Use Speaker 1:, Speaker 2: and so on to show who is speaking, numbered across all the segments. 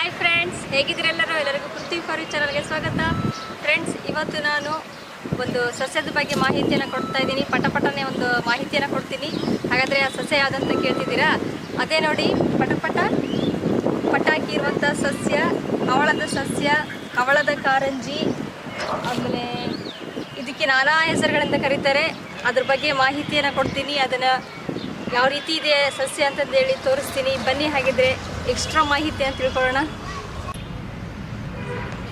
Speaker 1: Hi friends ಹೇಗಿದ್ದೀರೆಲ್ಲರೂ ಎಲ್ಲರಿಗೂ ಕೃತಿ ಫಾರಿ ಚಾನಲ್ಗೆ ಸ್ವಾಗತ. ಫ್ರೆಂಡ್ಸ್ ಇವತ್ತು ನಾನು ಒಂದು ಸಸ್ಯದ ಬಗ್ಗೆ ಮಾಹಿತಿಯನ್ನು ಕೊಡ್ತಾ ಇದ್ದೀನಿ. ಪಟಪಟನೆ ಒಂದು ಮಾಹಿತಿಯನ್ನು ಕೊಡ್ತೀನಿ. ಹಾಗಾದರೆ ಆ ಸಸ್ಯ ಯಾವುದಂತ ಕೇಳ್ತಿದ್ದೀರಾ? ಅದೇ ನೋಡಿ ಪಟ ಪಟ ಪಟಾಕಿ ಇರುವಂಥ ಸಸ್ಯ ಕವಳದ ಸಸ್ಯ ಕವಳದ ಕಾರಂಜಿ, ಆಮೇಲೆ ಇದಕ್ಕೆ ನಾನಾ ಹೆಸರುಗಳಿಂದ ಕರೀತಾರೆ. ಅದ್ರ ಬಗ್ಗೆ ಮಾಹಿತಿಯನ್ನು ಕೊಡ್ತೀನಿ. ಅದನ್ನು ಯಾವ ರೀತಿ ಇದೆ ಸಸ್ಯ ಅಂತಂದೇಳಿ ತೋರಿಸ್ತೀನಿ. ಬನ್ನಿ ಹಾಗಿದ್ರೆ. ಎಕ್ಸ್ಟ್ರಾ ಮಾಹಿತಿ ಅಂತ ತಿಳ್ಕೊಳ್ಳೋಣ.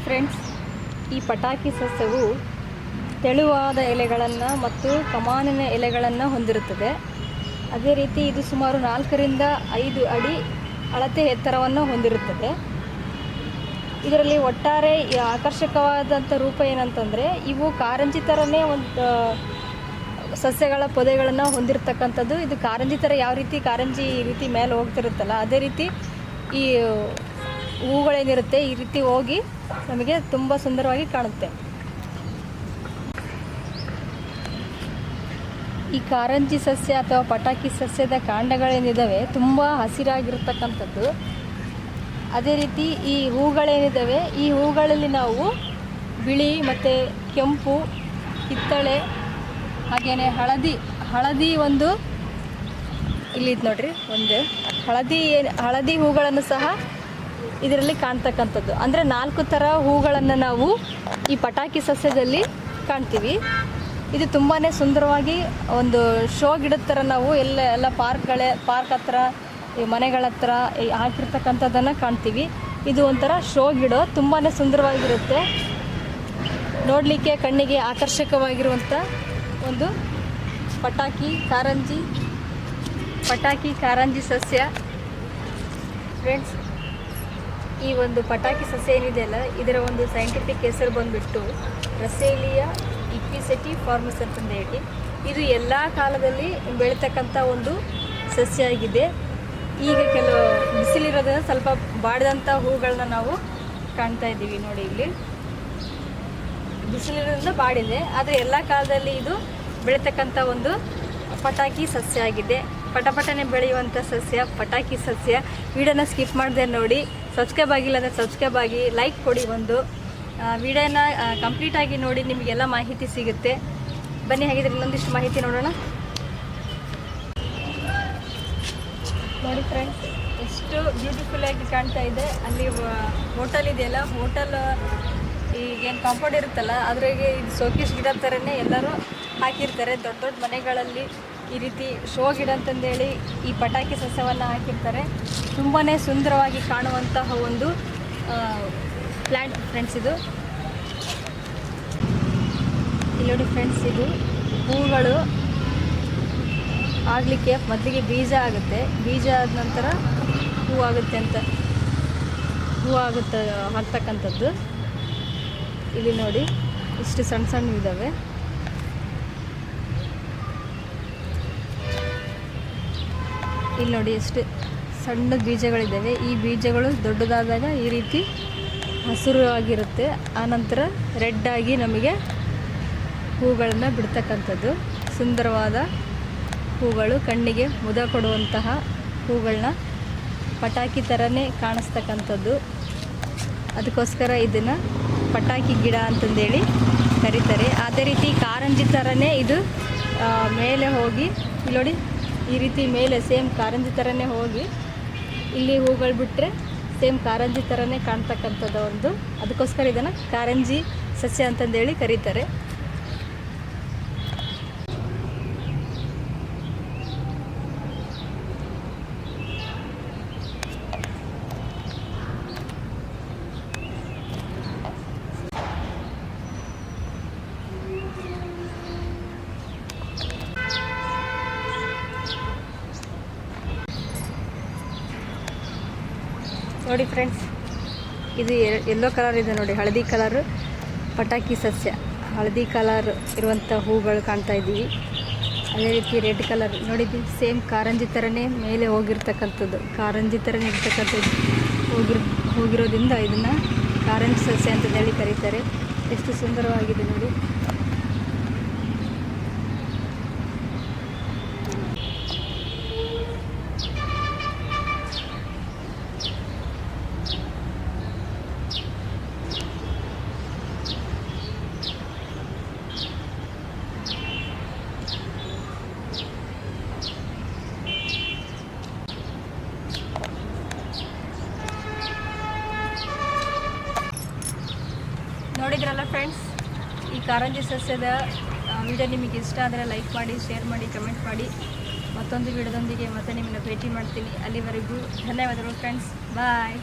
Speaker 1: ಫ್ರೆಂಡ್ಸ್ ಈ ಪಟಾಕಿ ಸಸ್ಯವು ತೆಳುವಾದ ಎಲೆಗಳನ್ನು ಮತ್ತು ಕಮಾನಿನ ಎಲೆಗಳನ್ನು ಹೊಂದಿರುತ್ತದೆ. ಅದೇ ರೀತಿ ಇದು ಸುಮಾರು ನಾಲ್ಕರಿಂದ ಐದು ಅಡಿ ಅಳತೆ ಎತ್ತರವನ್ನು ಹೊಂದಿರುತ್ತದೆ. ಇದರಲ್ಲಿ ಒಟ್ಟಾರೆ ಆಕರ್ಷಕವಾದಂಥ ರೂಪ ಏನಂತಂದರೆ, ಇವು ಕಾರಂಜಿ ಥರನೇ ಒಂದು ಸಸ್ಯಗಳ ಪೊದೆಗಳನ್ನು ಹೊಂದಿರತಕ್ಕಂಥದ್ದು. ಇದು ಕಾರಂಜಿ ಥರ ಯಾವ ರೀತಿ ಕಾರಂಜಿ ರೀತಿ ಮೇಲೆ ಹೋಗ್ತಿರುತ್ತಲ್ಲ, ಅದೇ ರೀತಿ ಈ ಹೂಗಳೇನಿರುತ್ತೆ ಈ ರೀತಿ ಹೋಗಿ ನಮಗೆ ತುಂಬ ಸುಂದರವಾಗಿ ಕಾಣುತ್ತೆ. ಈ ಕಾರಂಜಿ ಸಸ್ಯ ಅಥವಾ ಪಟಾಕಿ ಸಸ್ಯದ ಕಾಂಡಗಳೇನಿದ್ದಾವೆ ತುಂಬ ಹಸಿರಾಗಿರ್ತಕ್ಕಂಥದ್ದು. ಅದೇ ರೀತಿ ಈ ಹೂಗಳೇನಿದ್ದಾವೆ ಈ ಹೂಗಳಲ್ಲಿ ನಾವು ಬಿಳಿ ಮತ್ತು ಕೆಂಪು, ಕಿತ್ತಳೆ ಹಾಗೆಯೇ ಹಳದಿ ಹಳದಿ ಒಂದು, ಇಲ್ಲಿ ನೋಡ್ರಿ, ಒಂದು. ಹಳದಿ ಹಳದಿ ಹೂಗಳನ್ನು ಸಹ ಇದರಲ್ಲಿ ಕಾಣ್ತಕ್ಕಂಥದ್ದು. ಅಂದರೆ ನಾಲ್ಕು ಥರ ಹೂಗಳನ್ನು ನಾವು ಈ ಪಟಾಕಿ ಸಸ್ಯದಲ್ಲಿ ಕಾಣ್ತೀವಿ. ಇದು ತುಂಬಾ ಸುಂದರವಾಗಿ ಒಂದು ಶೋ ಗಿಡದ ಥರ ನಾವು ಎಲ್ಲ ಎಲ್ಲ ಪಾರ್ಕ್ಗಳೇ, ಪಾರ್ಕ್ ಹತ್ರ, ಈ ಮನೆಗಳ ಹತ್ರ ಹಾಕಿರ್ತಕ್ಕಂಥದ್ದನ್ನು ಕಾಣ್ತೀವಿ. ಇದು ಒಂಥರ ಶೋ ಗಿಡ ತುಂಬಾ ಸುಂದರವಾಗಿರುತ್ತೆ. ನೋಡಲಿಕ್ಕೆ ಕಣ್ಣಿಗೆ ಆಕರ್ಷಕವಾಗಿರುವಂಥ ಒಂದು ಪಟಾಕಿ, ಕಾರಂಜಿ ಪಟಾಕಿ ಕಾರಂಜಿ ಸಸ್ಯ. ಫ್ರೆಂಡ್ಸ್ ಈ ಒಂದು ಪಟಾಕಿ ಸಸ್ಯ ಏನಿದೆಯಲ್ಲ ಇದರ ಒಂದು ಸೈಂಟಿಫಿಕ್ ಹೆಸರು ಬಂದುಬಿಟ್ಟು ರಸೇಲಿಯ ಇಕ್ವಿಸೆಟಿ ಫಾರ್ಮಸ್ ಅಂತ ಹೇಳಿ ಇದು ಎಲ್ಲ ಕಾಲದಲ್ಲಿ ಬೆಳೀತಕ್ಕಂಥ ಒಂದು ಸಸ್ಯ ಆಗಿದೆ. ಈಗ ಕೆಲವು ಬಿಸಿಲಿರೋದ್ರಿಂದ ಸ್ವಲ್ಪ ಬಾಡಿದಂಥ ಹೂಗಳನ್ನ ನಾವು ಕಾಣ್ತಾ ಇದ್ದೀವಿ ನೋಡಿ ಇಲ್ಲಿ. ಬಿಸಿಲಿರೋದ್ರಿಂದ ಬಾಡಿದೆ, ಆದರೆ ಎಲ್ಲ ಕಾಲದಲ್ಲಿ ಇದು ಬೆಳೀತಕ್ಕಂಥ ಒಂದು ಪಟಾಕಿ ಸಸ್ಯ ಆಗಿದೆ. ಪಟಪಟನೆ ಬೆಳೆಯುವಂಥ ಸಸ್ಯ, ಪಟಾಕಿ ಸಸ್ಯ. ವಿಡಿಯೋನ ಸ್ಕಿಪ್ ಮಾಡದೆ ನೋಡಿ. ಸಬ್ಸ್ಕ್ರೈಬ್ ಆಗಿಲ್ಲ ಅಂದರೆ ಸಬ್ಸ್ಕ್ರೈಬ್ ಆಗಿ ಲೈಕ್ ಕೊಡಿ ಒಂದು. ವಿಡಿಯೋನ ಕಂಪ್ಲೀಟಾಗಿ ನೋಡಿ, ನಿಮಗೆಲ್ಲ ಮಾಹಿತಿ ಸಿಗುತ್ತೆ. ಬನ್ನಿ, ಹಾಗಿದ್ರೆ ಇನ್ನೊಂದಿಷ್ಟು ಮಾಹಿತಿ ನೋಡೋಣ. ನೋಡಿ ಫ್ರೆಂಡ್ಸ್ ಎಷ್ಟು ಬ್ಯೂಟಿಫುಲ್ ಆಗಿ ಕಾಣ್ತಾ ಇದೆ. ಅಲ್ಲಿ ಹೋಟೆಲ್ ಇದೆಯಲ್ಲ ಹೋಟೆಲ್ ಈಗೇನು ಕಾಂಪೌಂಡ್ ಇರುತ್ತಲ್ಲ, ಅದ್ರಾಗೆ ಇದು ಸೋಕೇಶ್ ಗಿಡ ಥರನೇ ಎಲ್ಲರೂ ಹಾಕಿರ್ತಾರೆ. ದೊಡ್ಡ ದೊಡ್ಡ ಮನೆಗಳಲ್ಲಿ. ಈ ರೀತಿ ಶೋ ಗಿಡ ಅಂತಂದೇಳಿ ಈ ಪಟಾಕಿ ಸಸ್ಯವನ್ನು ಹಾಕಿರ್ತಾರೆ. ತುಂಬಾ ಸುಂದರವಾಗಿ ಕಾಣುವಂತಹ ಒಂದು ಪ್ಲ್ಯಾಂಟ್ ಫ್ರೆಂಡ್ಸ್ ಇದು. ಇಲ್ಲಿ ನೋಡಿ ಫ್ರೆಂಡ್ಸ್ ಇದು. ಹೂಗಳು ಆಗಲಿಕ್ಕೆ ಮೊದಲಿಗೆ ಬೀಜ ಆಗುತ್ತೆ. ಬೀಜ ಆದ ನಂತರ ಹೂ ಆಗುತ್ತೆ ಅಂತ. ಹೂ ಆಗುತ್ತೆ, ಆಗ್ತಕ್ಕಂಥದ್ದು. ಇಲ್ಲಿ ನೋಡಿ ಇಷ್ಟು ಸಣ್ಣ ಸಣ್ಣ ಇದ್ದಾವೆ ಇಲ್ಲಿ ನೋಡಿ ಎಷ್ಟು ಸಣ್ಣ ಬೀಜಗಳಿದ್ದಾವೆ. ಈ ಬೀಜಗಳು ದೊಡ್ಡದಾದಾಗ ಈ ರೀತಿ ಹಸಿರು ಆಗಿರುತ್ತೆ. ಆನಂತರ ರೆಡ್ ಆಗಿ ನಮಗೆ ಹೂಗಳನ್ನು ಬಿಡ್ತಕ್ಕಂಥದ್ದು. ಸುಂದರವಾದ ಹೂಗಳು ಕಣ್ಣಿಗೆ ಮುದ ಕೊಡುವಂತಹ ಹೂಗಳನ್ನ ಪಟಾಕಿ ಥರನೇ ಕಾಣಿಸ್ತಕ್ಕಂಥದ್ದು. ಅದಕ್ಕೋಸ್ಕರ ಇದನ್ನು ಪಟಾಕಿ ಗಿಡ ಅಂತಂದೇಳಿ ಕರೀತಾರೆ. ಅದೇ ರೀತಿ ಕಾರಂಜಿ ಥರನೇ ಇದು ಮೇಲೆ ಹೋಗಿ, ಇಲ್ಲಿ ನೋಡಿ ಈ ರೀತಿ ಮೇಲೆ ಸೇಮ್ ಕಾರಂಜಿ ಥರನೇ ಹೋಗಿ ಇಲ್ಲಿ ಹೂಗಳು ಬಿಟ್ಟರೆ ಸೇಮ್ ಕಾರಂಜಿ ಥರನೇ ಕಾಣ್ತಕ್ಕಂಥದ್ದು ಒಂದು. ಅದಕ್ಕೋಸ್ಕರ ಇದನ್ನು ಕಾರಂಜಿ ಸಸ್ಯ ಅಂತಂದೇಳಿ ಕರೀತಾರೆ. ನೋಡಿ ಫ್ರೆಂಡ್ಸ್ ಇದು ಎಲ್ಲೋ ಕಲರ್ ಇದೆ ನೋಡಿ, ಹಳದಿ ಕಲರ್ ಪಟಾಕಿ ಸಸ್ಯ. ಹಳದಿ ಕಲರ್ ಇರುವಂಥ ಹೂಗಳು ಕಾಣ್ತಾ ಇದ್ದೀವಿ. ಅದೇ ರೀತಿ ರೆಡ್ ಕಲರ್ ನೋಡಿದ್ವಿ ಸೇಮ್ ಕಾರಂಜಿ ಥರನೇ ಮೇಲೆ ಹೋಗಿರ್ತಕ್ಕಂಥದ್ದು. ಕಾರಂಜಿ ಥರನೇ ಇರ್ತಕ್ಕಂಥದ್ದು. ಹೋಗಿರ್, ಹೋಗಿರೋದ್ರಿಂದ ಇದನ್ನು ಕಾರಂಜಿ ಸಸ್ಯ ಅಂತ ಹೇಳಿ ಕರೀತಾರೆ. ಎಷ್ಟು ಸುಂದರವಾಗಿದೆ ನೋಡಿ ನೋಡಿದ್ರಲ್ಲ ಫ್ರೆಂಡ್ಸ್ ಈ ಕಾರಂಜಿ ಸಸ್ಯದ ವಿಡಿಯೋ ನಿಮಗೆ ಇಷ್ಟ ಆದರೆ ಲೈಕ್ ಮಾಡಿ ಶೇರ್ ಮಾಡಿ ಕಮೆಂಟ್ ಮಾಡಿ. ಮತ್ತೊಂದು ವಿಡಿಯೋದೊಂದಿಗೆ ಮತ್ತೆ ನಿಮ್ಮನ್ನು ಭೇಟಿ ಮಾಡ್ತೀನಿ. ಅಲ್ಲಿವರೆಗೂ ಧನ್ಯವಾದಗಳು ಫ್ರೆಂಡ್ಸ್ ಬಾಯ್